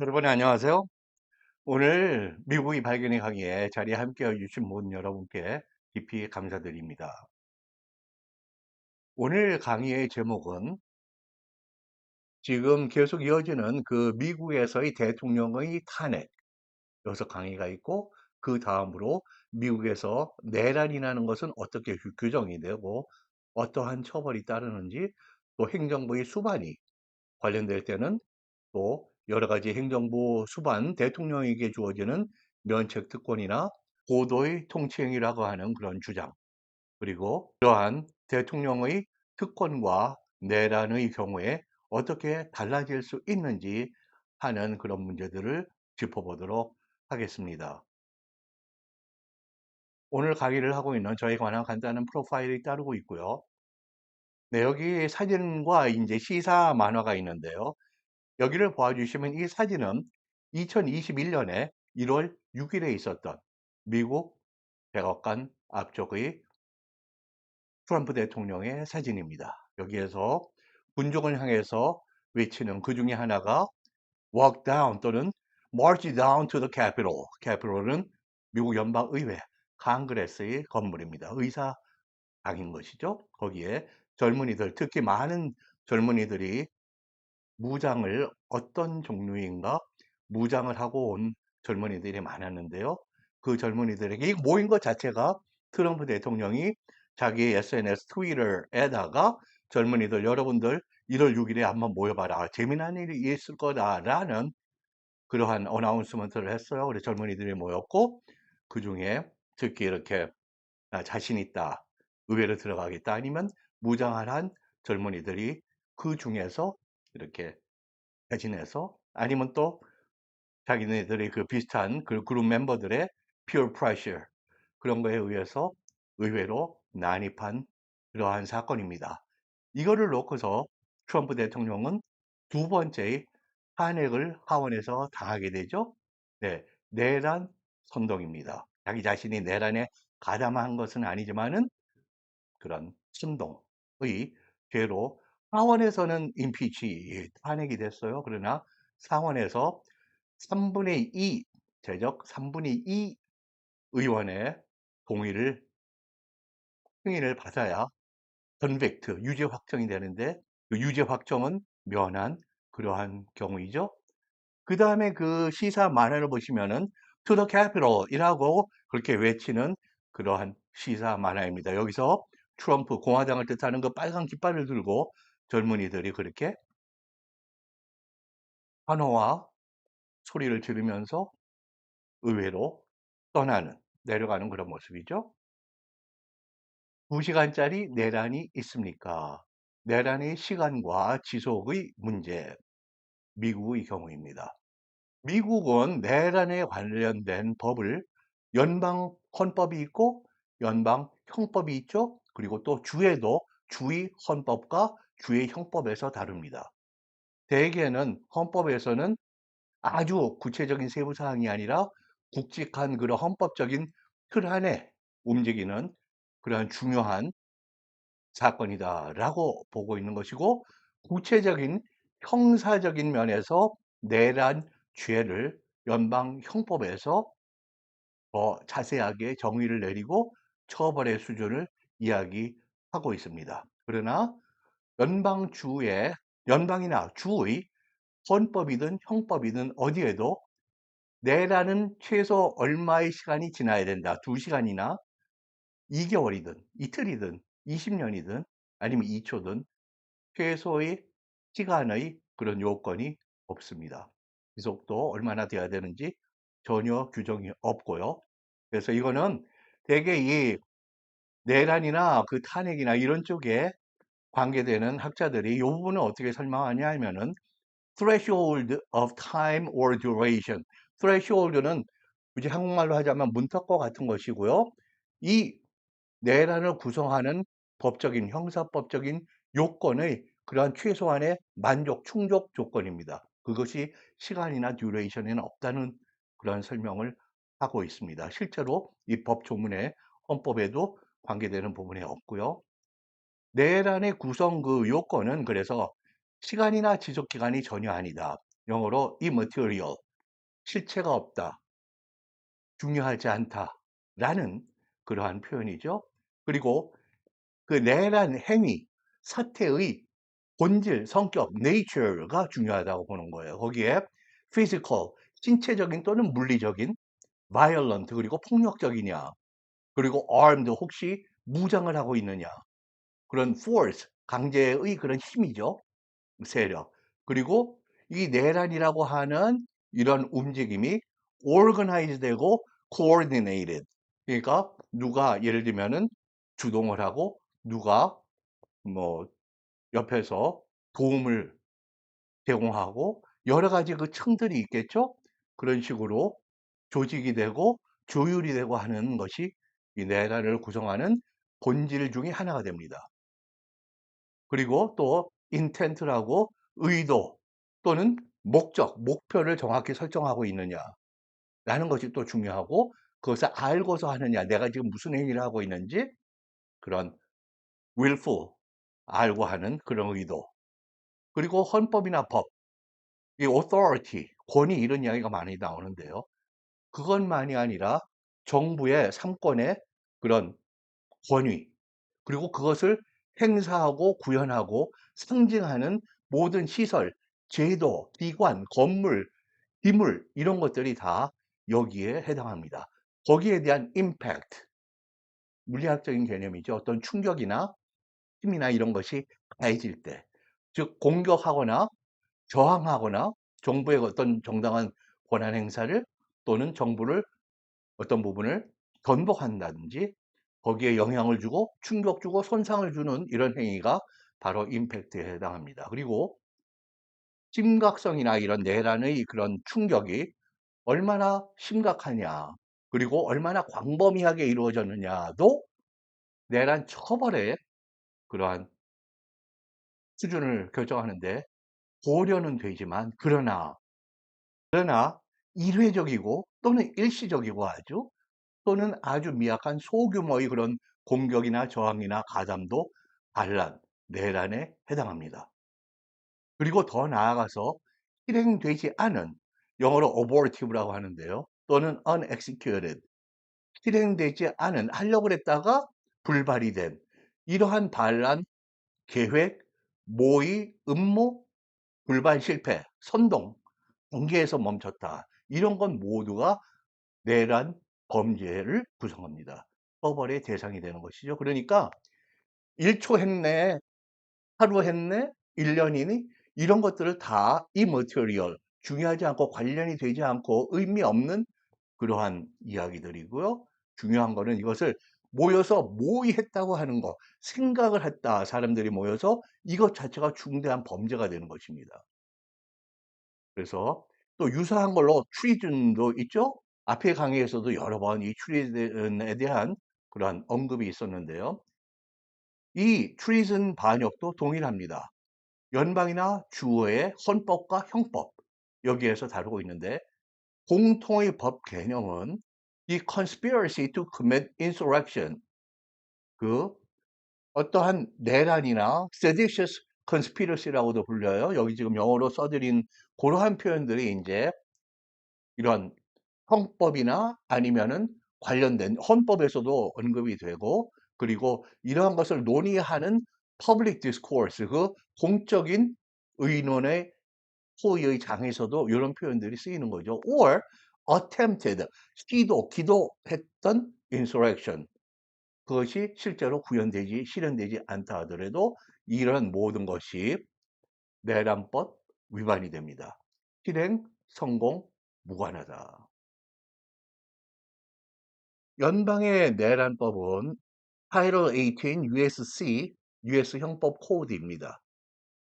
여러분 안녕하세요. 오늘 미국이 발견의 강의에 자리에 함께해 주신 모든 여러분께 깊이 감사드립니다. 오늘 강의의 제목은 지금 계속 이어지는 그 미국에서의 대통령의 탄핵 여기서 강의가 있고 그 다음으로 미국에서 내란이 나는 것은 어떻게 규- 규정이 되고 어떠한 처벌이 따르는지 또 행정부의 수반이 관련될 때는 또 여러 가지 행정부 수반 대통령에게 주어지는 면책 특권이나 고도의 통치행위라고 하는 그런 주장 그리고 그러한 대통령의 특권과 내란의 경우에 어떻게 달라질 수 있는지 하는 그런 문제들을 짚어보도록 하겠습니다. 오늘 강의를 하고 있는 저에 관한 간단한 프로파일이 따르고 있고요. 네, 여기 사진과 이제 시사 만화가 있는데요. 여기를 보아주시면 이 사진은 2021년에 1월 6일에 있었던 미국 백악관 앞쪽의 트럼프 대통령의 사진입니다. 여기에서 군족을 향해서 외치는 그 중에 하나가 walk down 또는 march down to the capitol. capitol은 미국 연방의회, 강그레스의 건물입니다. 의사당인 것이죠. 거기에 젊은이들, 특히 많은 젊은이들이 무장을 어떤 종류인가 무장을 하고 온 젊은이들이 많았는데요. 그 젊은이들에게 이 모인 것 자체가 트럼프 대통령이 자기 SNS 트위터에다가 젊은이들 여러분들 1월 6일에 한번 모여봐라. 재미난 일이 있을 거다라는 그러한 어나운스먼트를 했어요. 우리 젊은이들이 모였고 그 중에 특히 이렇게 아, 자신 있다. 의회로 들어가겠다. 아니면 무장을 한 젊은이들이 그 중에서 이렇게 대신해서 아니면 또 자기네들의 그 비슷한 그 그룹 멤버들의 peer pressure 그런 거에 의해서 의외로 난입한 그러한 사건입니다. 이거를 놓고서 트럼프 대통령은 두 번째 탄핵을 하원에서 당하게 되죠. 네, 내란 선동입니다. 자기 자신이 내란에 가담한 것은 아니지만은 그런 선동의 죄로 하원에서는 임피치 탄핵이 됐어요. 그러나 상원에서 3분의 2 제적 3분의 2 의원의 동의를 승인을 받아야 컨벡트 유죄 확정이 되는데 그 유죄 확정은 면한 그러한 경우이죠. 그 다음에 그 시사 만화를 보시면은 to the capitol이라고 그렇게 외치는 그러한 시사 만화입니다. 여기서 트럼프 공화당을 뜻하는 그 빨간 깃발을 들고 젊은이들이 그렇게 환호와 소리를 지르면서 의외로 떠나는 내려가는 그런 모습이죠. 2시간짜리 내란이 있습니까? 내란의 시간과 지속의 문제, 미국의 경우입니다. 미국은 내란에 관련된 법을 연방 헌법이 있고 연방 형법이 있죠. 그리고 또 주에도 주의 헌법과 주의 형법에서 다릅니다. 대개는 헌법에서는 아주 구체적인 세부 사항이 아니라 굵직한 그런 헌법적인 틀 안에 움직이는 그러한 중요한 사건이다라고 보고 있는 것이고 구체적인 형사적인 면에서 내란 죄를 연방 형법에서 더 자세하게 정의를 내리고 처벌의 수준을 이야기하고 있습니다. 그러나 연방주의 연방이나 주의 헌법이든 형법이든 어디에도 내라는 최소 얼마의 시간이 지나야 된다. 2시간이나 2개월이든 이틀이든 20년이든 아니면 2초든 최소의 시간의 그런 요건이 없습니다. 지속도 얼마나 돼야 되는지 전혀 규정이 없고요. 그래서 이거는 대개 이 내란이나 그 탄핵이나 이런 쪽에 관계되는 학자들이 이 부분을 어떻게 설명하냐 하면은 threshold of time or duration. threshold는 굳이 한국말로 하자면 문턱과 같은 것이고요. 이 내란을 구성하는 법적인 형사법적인 요건의 그러한 최소한의 만족 충족 조건입니다. 그것이 시간이나 듀레이션에는 없다는 그런 설명을 하고 있습니다. 실제로 이 법 조문에 헌법에도 관계되는 부분이 없고요. 내란의 구성 그 요건은 그래서 시간이나 지속 기간이 전혀 아니다. 영어로 immaterial, 실체가 없다, 중요하지 않다라는 그러한 표현이죠. 그리고 그 내란 행위, 사태의 본질, 성격, nature가 중요하다고 보는 거예요. 거기에 physical, 신체적인 또는 물리적인, violent, 그리고 폭력적이냐, 그리고 armed, 혹시 무장을 하고 있느냐, 그런 force, 강제의 그런 힘이죠. 세력. 그리고 이 내란이라고 하는 이런 움직임이 organized 되고 coordinated. 그러니까 누가 예를 들면은 주동을 하고 누가 뭐 옆에서 도움을 제공하고 여러 가지 그 층들이 있겠죠. 그런 식으로 조직이 되고 조율이 되고 하는 것이 이 내란을 구성하는 본질 중에 하나가 됩니다. 그리고 또 intent라고 의도 또는 목적, 목표를 정확히 설정하고 있느냐라는 것이 또 중요하고 그것을 알고서 하느냐, 내가 지금 무슨 행위를 하고 있는지 그런 willful, 알고 하는 그런 의도. 그리고 헌법이나 법, 이 authority, 권위 이런 이야기가 많이 나오는데요. 그것만이 아니라 정부의 삼권의 그런 권위, 그리고 그것을 행사하고 구현하고 상징하는 모든 시설, 제도, 기관, 건물, 기물 이런 것들이 다 여기에 해당합니다. 거기에 대한 임팩트, 물리학적인 개념이죠. 어떤 충격이나 힘이나 이런 것이 가해질 때, 즉 공격하거나 저항하거나 정부의 어떤 정당한 권한 행사를 또는 정부를 어떤 부분을 전복한다든지 거기에 영향을 주고 충격 주고 손상을 주는 이런 행위가 바로 임팩트에 해당합니다. 그리고 심각성이나 이런 내란의 그런 충격이 얼마나 심각하냐 그리고 얼마나 광범위하게 이루어졌느냐도 내란 처벌의 그러한 수준을 결정하는데 고려는 되지만 그러나 그러나 일회적이고 또는 일시적이고 아주 또는 아주 미약한 소규모의 그런 공격이나 저항이나 가담도 반란, 내란에 해당합니다. 그리고 더 나아가서 실행되지 않은 영어로 abortive라고 하는데요. 또는 unexecuted 실행되지 않은 하려고 했다가 불발이 된 이러한 반란, 계획, 모의, 음모, 불발 실패, 선동, 경계에서 멈췄다. 이런 건 모두가 내란 범죄를 구성합니다. 처벌의 대상이 되는 것이죠. 그러니까 1초 했네, 하루 했네, 1년이니 이런 것들을 다 이머티리얼 중요하지 않고 관련이 되지 않고 의미 없는 그러한 이야기들이고요. 중요한 거는 이것을 모여서 모의했다고 하는 거, 생각을 했다. 사람들이 모여서 이것 자체가 중대한 범죄가 되는 것입니다. 그래서 또 유사한 걸로 트리즌도 있죠. 앞의 강의에서도 여러 번 이 트리즌에 대한 그러한 언급이 있었는데요. 이 트리즌 반역도 동일합니다. 연방이나 주의 헌법과 형법 여기에서 다루고 있는데 공통의 법 개념은 이 conspiracy to commit insurrection 그 어떠한 내란이나 seditious conspiracy라고도 불려요. 여기 지금 영어로 써드린 그러한 표현들이 이제 이런 형법이나 아니면은 관련된 헌법에서도 언급이 되고 그리고 이러한 것을 논의하는 public discourse 그 공적인 의논의 호의의 장에서도 이런 표현들이 쓰이는 거죠. or attempted 시도 기도했던 insurrection 그것이 실제로 구현되지 실현되지 않다 하더라도 이런 모든 것이 내란법 위반이 됩니다. 실행 성공 무관하다. 연방의 내란법은 Title 18 USC US 형법 코드입니다.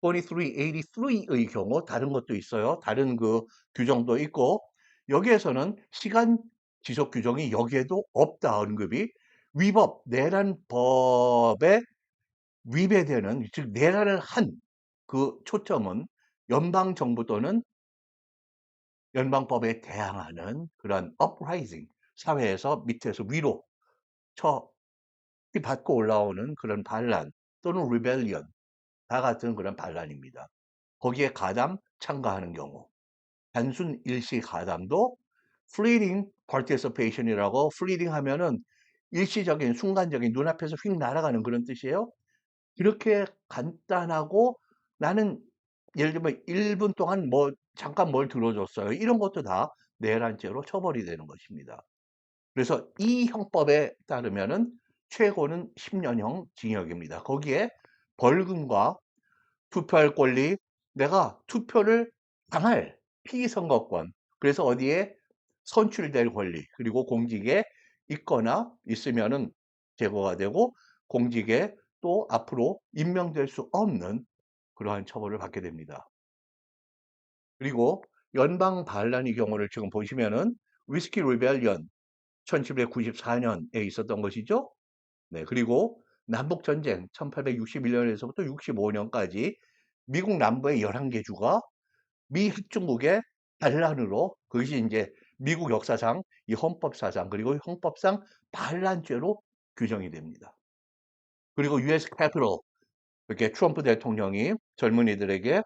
2383의 경우 다른 것도 있어요. 다른 그 규정도 있고 여기에서는 시간 지속 규정이 여기에도 없다 언급이 위법 내란법에 위배되는 즉 내란을 한 그 초점은 연방 정부 또는 연방법에 대항하는 그런 uprising 사회에서 밑에서 위로 쳐 받고 올라오는 그런 반란 또는 rebellion 다 같은 그런 반란입니다. 거기에 가담 참가하는 경우 단순 일시 가담도 fleeting participation이라고 fleeting 하면은 일시적인 순간적인 눈앞에서 휙 날아가는 그런 뜻이에요. 이렇게 간단하고 나는 예를 들면 1분 동안 뭐 잠깐 뭘 들어줬어요. 이런 것도 다 내란죄로 처벌이 되는 것입니다. 그래서 이 형법에 따르면은 최고는 10년형 징역입니다. 거기에 벌금과 투표할 권리, 내가 투표를 당할 피선거권, 그래서 어디에 선출될 권리, 그리고 공직에 있거나 있으면은 제거가 되고 공직에 또 앞으로 임명될 수 없는 그러한 처벌을 받게 됩니다. 그리고 연방 반란의 경우를 지금 보시면은 위스키 리벨리언 1794년에 있었던 것이죠. 네, 그리고 남북 전쟁 1861년에서부터 65년까지 미국 남부의 11개 주가 미 핵중국의 반란으로 그것이 이제 미국 역사상 이 헌법사상 그리고 형법상 반란죄로 규정이 됩니다. 그리고 US 캐피털 이렇게 트럼프 대통령이 젊은이들에게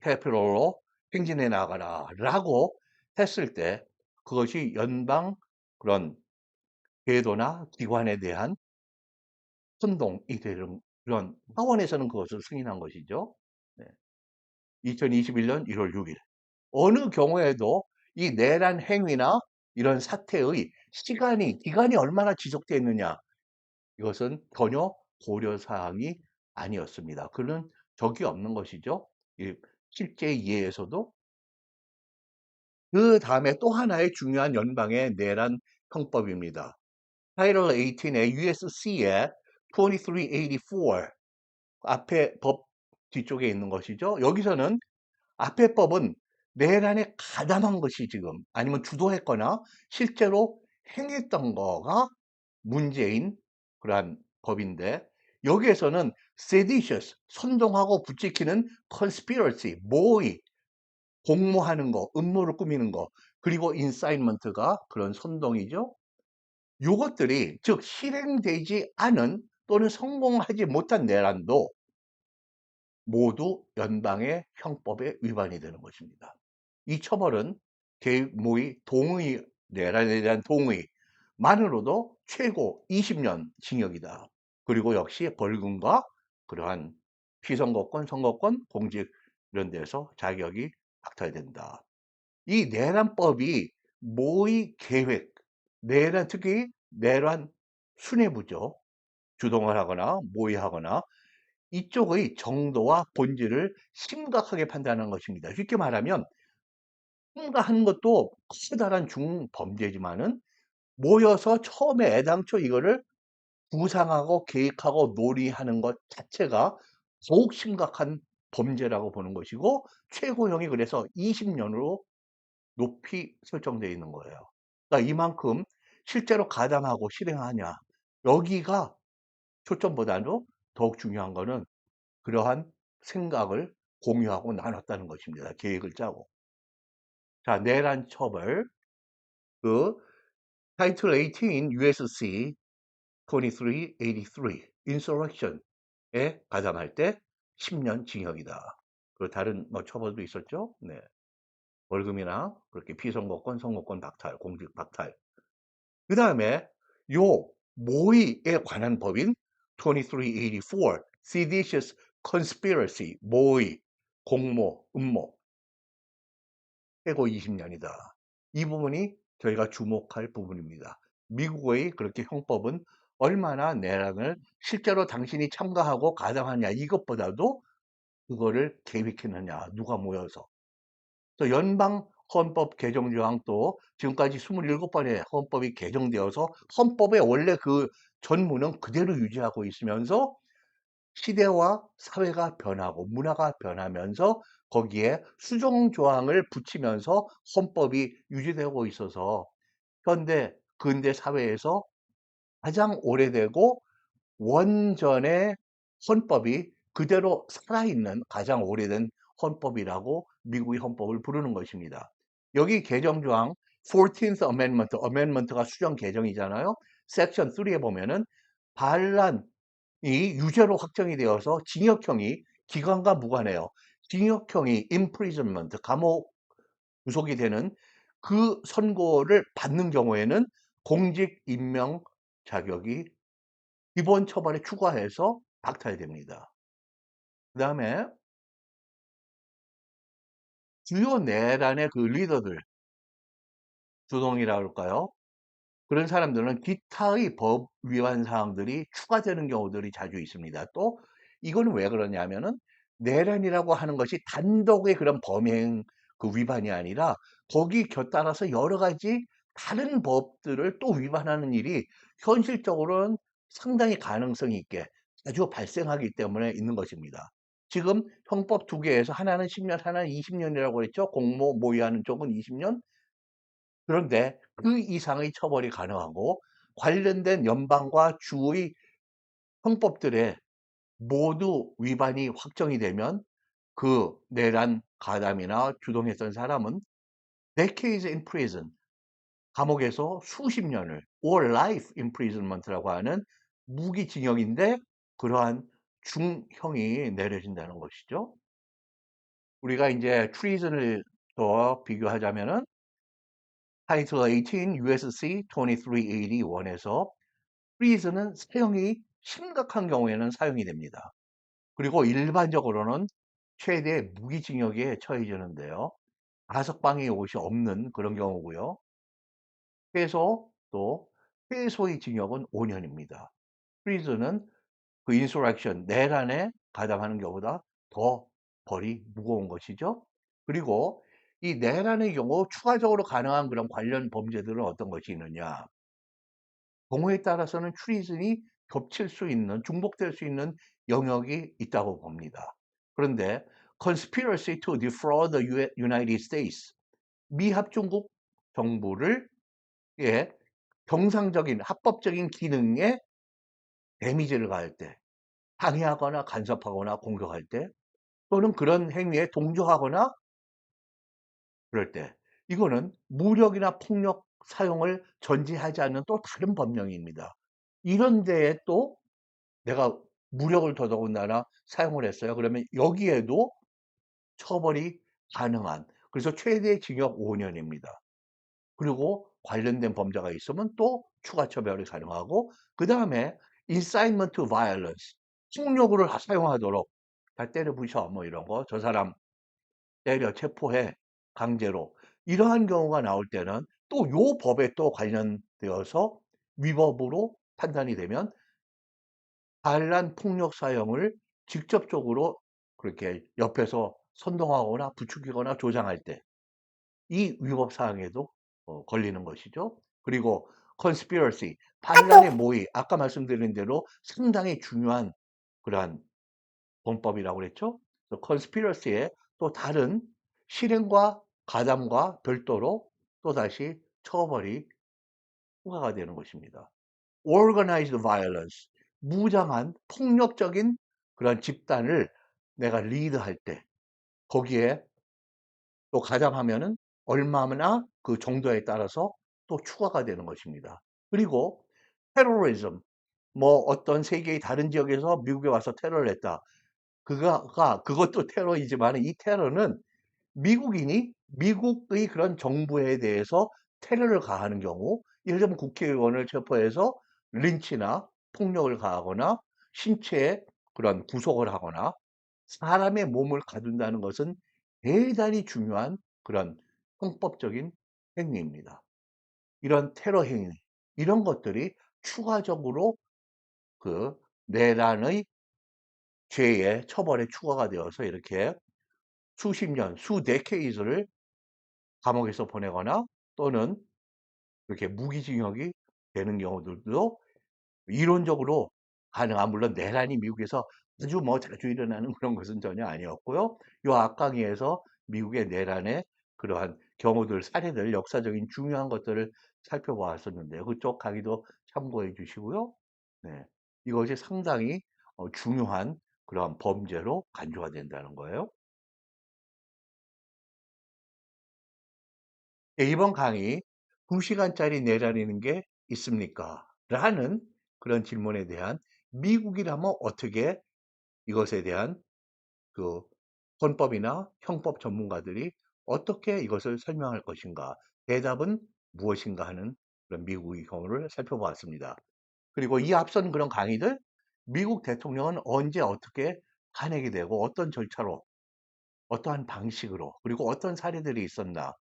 캐피털로 행진해 나가라 라고 했을 때 그것이 연방 그런 궤도나 기관에 대한 선동이 되는 그런 하원에서는 그것을 승인한 것이죠. 네. 2021년 1월 6일 어느 경우에도 이 내란 행위나 이런 사태의 시간이 기간이 얼마나 지속되느냐 이것은 전혀 고려 사항이 아니었습니다. 그는 적이 없는 것이죠. 실제 이해에서도 그 다음에 또 하나의 중요한 연방의 내란 형법입니다. 타이틀 18의 USC에 2384 앞에 법 뒤쪽에 있는 것이죠. 여기서는 앞에 법은 내란에 가담한 것이 지금 아니면 주도했거나 실제로 행했던 거가 문제인 그러한 법인데 여기에서는 seditious 선동하고 부추기는 conspiracy 모의 공모하는 거 음모를 꾸미는 거 그리고 incitement가 그런 선동이죠. 요것들이 즉 실행되지 않은 또는 성공하지 못한 내란도 모두 연방의 형법에 위반이 되는 것입니다. 이 처벌은 개모의 동의 내란에 대한 동의만으로도 최고 20년 징역이다. 그리고 역시 벌금과 그러한 피선거권, 선거권, 공직 이런 데서 자격이 박탈된다. 이 내란법이 모의 계획, 내란 특히 내란 수뇌부죠. 주동을 하거나 모의하거나 이쪽의 정도와 본질을 심각하게 판단하는 것입니다. 쉽게 말하면 참가한 것도 커다란 중범죄지만은 모여서 처음에 애당초 이거를 구상하고 계획하고 놀이하는 것 자체가 더욱 심각한 범죄라고 보는 것이고 최고형이 그래서 20년으로 높이 설정되어 있는 거예요. 그러니까 이만큼 실제로 가담하고 실행하냐 여기가 초점보다도 더욱 중요한 거는 그러한 생각을 공유하고 나눴다는 것입니다. 계획을 짜고. 자, 내란 처벌. 그 타이틀 18 USC 2383 insurrection에 가담할 때 10년 징역이다. 그 다른 뭐 처벌도 있었죠. 네. 월금이나 그렇게 피선거권, 선거권 박탈, 공직 박탈. 그 다음에 요 모의에 관한 법인 2384 seditious conspiracy 모의, 공모, 음모 최고 20년이다. 이 부분이 저희가 주목할 부분입니다. 미국의 그렇게 형법은 얼마나 내란을 실제로 당신이 참가하고 가담하냐 이것보다도 그거를 계획했느냐 누가 모여서. 또 연방 헌법 개정 조항도 지금까지 27번의 헌법이 개정되어서 헌법의 원래 그 전문은 그대로 유지하고 있으면서 시대와 사회가 변하고 문화가 변하면서 거기에 수정 조항을 붙이면서 헌법이 유지되고 있어서 현대 근대 사회에서 가장 오래되고 원전의 헌법이 그대로 살아있는 가장 오래된 헌법이라고 미국의 헌법을 부르는 것입니다. 여기 개정조항 14th Amendment, Amendment가 수정 개정이잖아요. 섹션 3에 보면은 반란이 유죄로 확정이 되어서 징역형이 기관과 무관해요. 징역형이 imprisonment, 감옥 구속이 되는 그 선고를 받는 경우에는 공직 임명 자격이 기본 처벌에 추가해서 박탈됩니다. 그 다음에 주요 내란의 그 리더들, 주동이라 할까요? 그런 사람들은 기타의 법 위반 사항들이 추가되는 경우들이 자주 있습니다. 또 이거는 왜 그러냐면은 내란이라고 하는 것이 단독의 그런 범행 그 위반이 아니라 거기 곁 따라서 여러 가지 다른 법들을 또 위반하는 일이 현실적으로는 상당히 가능성이 있게 자주 발생하기 때문에 있는 것입니다. 지금 형법 두 개에서 하나는 10년, 하나는 20년이라고 그랬죠. 공모 모의하는 쪽은 20년. 그런데 그 이상의 처벌이 가능하고 관련된 연방과 주의 형법들에 모두 위반이 확정이 되면 그 내란 가담이나 주동했던 사람은 decades in prison 감옥에서 수십 년을 or life imprisonment라고 하는 무기징역인데 그러한 중형이 내려진다는 것이죠. 우리가 이제 treason을 더 비교하자면은 타이틀 18 USC 2381에서 treason은 사형이 심각한 경우에는 사용이 됩니다. 그리고 일반적으로는 최대 무기징역에 처해지는데요. 가석방이 옷이 없는 그런 경우고요. 최소 또 최소의 징역은 5년입니다. 프리즌은 그 인소렉션 내란에 가담하는 경우보다 더 벌이 무거운 것이죠. 그리고 이 내란의 경우 추가적으로 가능한 그런 관련 범죄들은 어떤 것이 있느냐? 경우에 따라서는 트리즌이 겹칠 수 있는 중복될 수 있는 영역이 있다고 봅니다. 그런데 conspiracy to defraud the United States 미합중국 정부를 예, 정상적인 합법적인 기능에 데미지를 가할 때, 방해하거나 간섭하거나 공격할 때, 또는 그런 행위에 동조하거나 그럴 때, 이거는 무력이나 폭력 사용을 전제하지 않는 또 다른 법령입니다. 이런 데에 또 내가 무력을 더더군다나 사용을 했어요. 그러면 여기에도 처벌이 가능한, 그래서 최대 징역 5년입니다. 그리고 관련된 범죄가 있으면 또 추가 처벌이 가능하고 그 다음에 incitement to violence 폭력을 사용하도록 다 때려 부셔 뭐 이런 거 저 사람 때려 체포해 강제로. 이러한 경우가 나올 때는 또 요 법에 또 관련되어서 위법으로 판단이 되면 반란 폭력 사용을 직접적으로 그렇게 옆에서 선동하거나 부추기거나 조장할 때 이 위법 사항에도 어, 걸리는 것이죠. 그리고 conspiracy, 반란의 모의, 아까 말씀드린 대로 상당히 중요한 그러한 범법이라고 그랬죠. conspiracy에 또 다른 실행과 가담과 별도로 또다시 처벌이 추가가 되는 것입니다. organized violence, 무장한 폭력적인 그런 집단을 내가 리드할 때 거기에 또 가담하면은 얼마나 그 정도에 따라서 또 추가가 되는 것입니다. 그리고 테러리즘, 뭐 어떤 세계의 다른 지역에서 미국에 와서 테러를 했다. 그가 그것도 테러이지만 이 테러는 미국인이 미국의 그런 정부에 대해서 테러를 가하는 경우, 예를 들면 국회의원을 체포해서 린치나 폭력을 가하거나 신체에 그런 구속을 하거나 사람의 몸을 가둔다는 것은 대단히 중요한 그런 형법적인 행위입니다. 이런 테러 행위, 이런 것들이 추가적으로 그 내란의 죄의 처벌에 추가가 되어서 이렇게 수십 년, 수 데케이즈를 감옥에서 보내거나 또는 이렇게 무기징역이 되는 경우들도 이론적으로 가능한 물론 내란이 미국에서 아주 뭐 자주 일어나는 그런 것은 전혀 아니었고요. 요 앞강의에서 미국의 내란의 그러한 경우들, 사례들, 역사적인 중요한 것들을 살펴보았었는데요. 그쪽 강의도 참고해 주시고요. 네. 이것이 상당히 어, 중요한 그러한 범죄로 간주가 된다는 거예요. 네, 이번 강의 2시간짜리 내라는 게 있습니까? 라는 그런 질문에 대한 미국이라면 어떻게 이것에 대한 그 헌법이나 형법 전문가들이 어떻게 이것을 설명할 것인가? 대답은 무엇인가 하는 그런 미국의 경우를 살펴보았습니다. 그리고 이 앞선 그런 강의들 미국 대통령은 언제 어떻게 탄핵이 되고 어떤 절차로 어떠한 방식으로 그리고 어떤 사례들이 있었나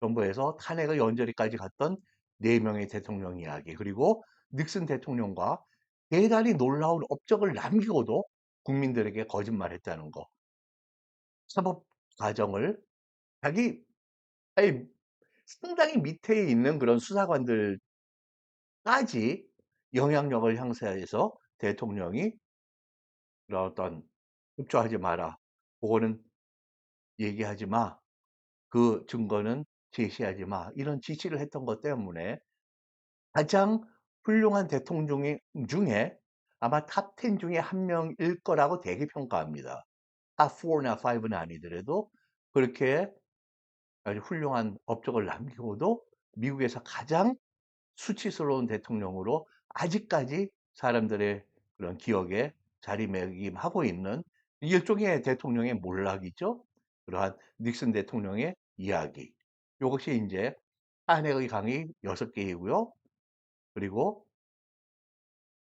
정부에서 탄핵의 연저리까지 갔던 네 명의 대통령 이야기 그리고 닉슨 대통령과 대단히 놀라운 업적을 남기고도 국민들에게 거짓말했다는 거. 사법 과정을 자기 아니 상당히 밑에 있는 그런 수사관들까지 영향력을 행사해서 대통령이 어떤 협조하지 마라. 그거는 얘기하지 마. 그 증거는 제시하지 마. 이런 지시를 했던 것 때문에 가장 훌륭한 대통령 중에 아마 탑 10 중에 한 명일 거라고 되게 평가합니다. 탑 4나 5는 아니더라도 그렇게 아주 훌륭한 업적을 남기고도 미국에서 가장 수치스러운 대통령으로 아직까지 사람들의 그런 기억에 자리매김하고 있는 일종의 대통령의 몰락이죠. 그러한 닉슨 대통령의 이야기. 이것이 이제 탄핵의 강의 6개이고요. 그리고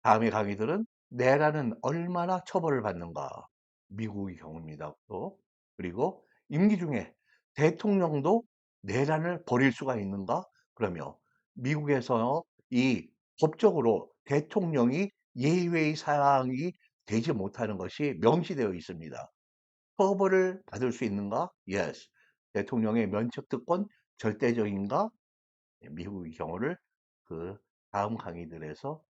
다음의 강의들은 내라는 얼마나 처벌을 받는가. 미국의 경우입니다. 또 그리고 임기 중에 대통령도 내란을 벌일 수가 있는가? 그러며 미국에서 이 법적으로 대통령이 예외의 사항이 되지 못하는 것이 명시되어 있습니다. 처벌을 받을 수 있는가? Yes. 대통령의 면책 특권 절대적인가? 네, 미국의 경우를 그 다음 강의들에서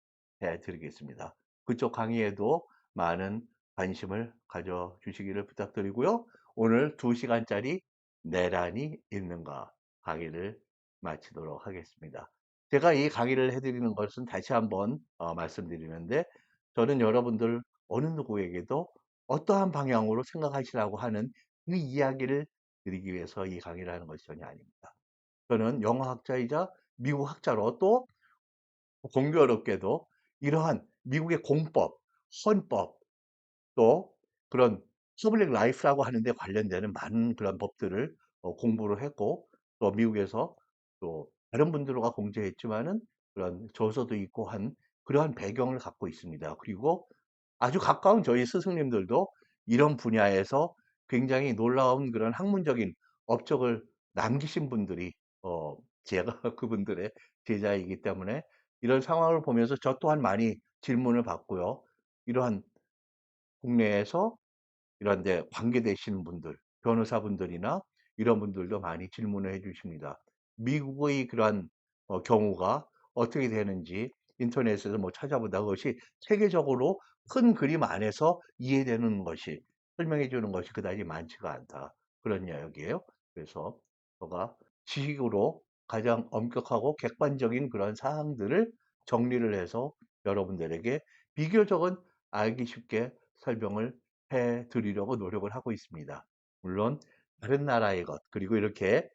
해드리겠습니다. 그쪽 강의에도 많은 관심을 가져주시기를 부탁드리고요. 오늘 2시간짜리 내란이 있는가 강의를 마치도록 하겠습니다. 제가 이 강의를 해드리는 것은 다시 한번 어, 말씀드리는데 저는 여러분들 어느 누구에게도 어떠한 방향으로 생각하시라고 하는 그 이야기를 드리기 위해서 이 강의를 하는 것이 전혀 아닙니다. 저는 영어학자이자 미국 학자로 또 공교롭게도 이러한 미국의 공법, 헌법, 또 그런 퍼블릭 라이프라고 하는데 관련되는 많은 그런 법들을 어, 공부를 했고 또 미국에서 또 다른 분들과 공제했지만은 그런 저서도 있고 한 그러한 배경을 갖고 있습니다. 그리고 아주 가까운 저희 스승님들도 이런 분야에서 굉장히 놀라운 그런 학문적인 업적을 남기신 분들이 어, 제가 그분들의 제자이기 때문에 이런 상황을 보면서 저 또한 많이 질문을 받고요. 이러한 국내에서 이런 데 관계되시는 분들, 변호사분들이나 이런 분들도 많이 질문을 해 주십니다. 미국의 그러한 어, 경우가 어떻게 되는지 인터넷에서 뭐 찾아보다 그것이 세계적으로 큰 그림 안에서 이해되는 것이 설명해 주는 것이 그다지 많지가 않다. 그런 이야기예요. 그래서 제가 지식으로 가장 엄격하고 객관적인 그런 사항들을 정리를 해서 여러분들에게 비교적은 알기 쉽게 설명을 해 드리려고 노력을 하고 있습니다. 물론 다른 나라의 것 그리고 이렇게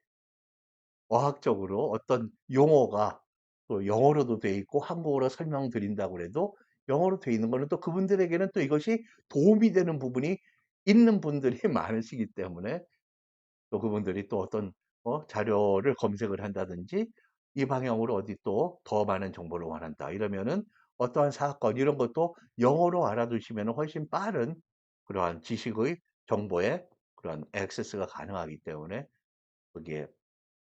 어학적으로 어떤 용어가 또 영어로도 돼 있고 한국어로 설명드린다고 해도 영어로 돼 있는 거는 또 그분들에게는 또 이것이 도움이 되는 부분이 있는 분들이 많으시기 때문에 또 그분들이 또 어떤 어, 자료를 검색을 한다든지 이 방향으로 어디 또 더 많은 정보를 원한다 이러면은 어떠한 사건 이런 것도 영어로 알아두시면 훨씬 빠른 그러한 지식의 정보에 그런 액세스가 가능하기 때문에 거기에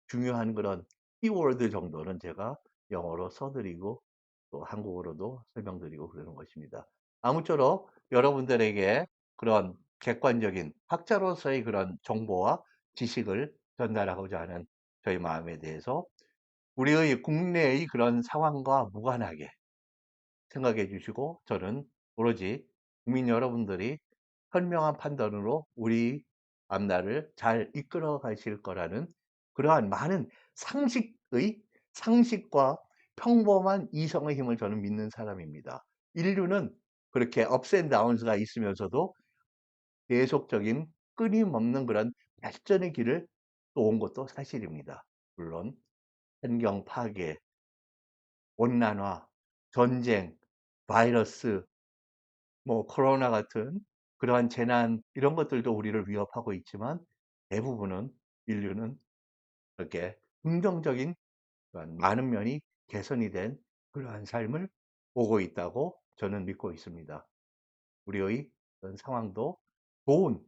중요한 그런 키워드 정도는 제가 영어로 써드리고 또 한국어로도 설명드리고 그러는 것입니다. 아무쪼록 여러분들에게 그런 객관적인 학자로서의 그런 정보와 지식을 전달하고자 하는 저희 마음에 대해서 우리의 국내의 그런 상황과 무관하게 생각해 주시고 저는 오로지 국민 여러분들이 현명한 판단으로 우리 앞날을 잘 이끌어 가실 거라는 그러한 많은 상식의 상식과 평범한 이성의 힘을 저는 믿는 사람입니다. 인류는 그렇게 업스 앤 다운스가 있으면서도 계속적인 끊임없는 그런 발전의 길을 또 온 것도 사실입니다. 물론 환경 파괴, 온난화, 전쟁, 바이러스, 뭐 코로나 같은 그러한 재난 이런 것들도 우리를 위협하고 있지만 대부분은 인류는 이렇게 긍정적인 많은 면이 개선이 된 그러한 삶을 보고 있다고 저는 믿고 있습니다. 우리의 상황도 좋은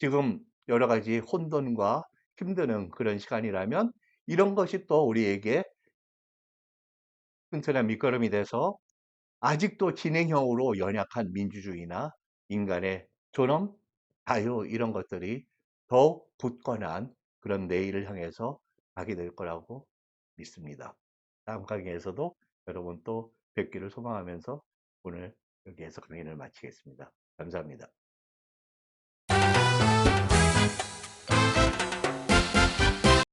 지금 여러 가지 혼돈과 힘드는 그런 시간이라면 이런 것이 또 우리에게 튼튼한 밑거름이 돼서 아직도 진행형으로 연약한 민주주의나 인간의 존엄, 자유 이런 것들이 더욱 굳건한 그런 내일을 향해서 가게 될 거라고 믿습니다. 다음 강의에서도 여러분 또 뵙기를 소망하면서 오늘 여기에서 강의를 마치겠습니다. 감사합니다.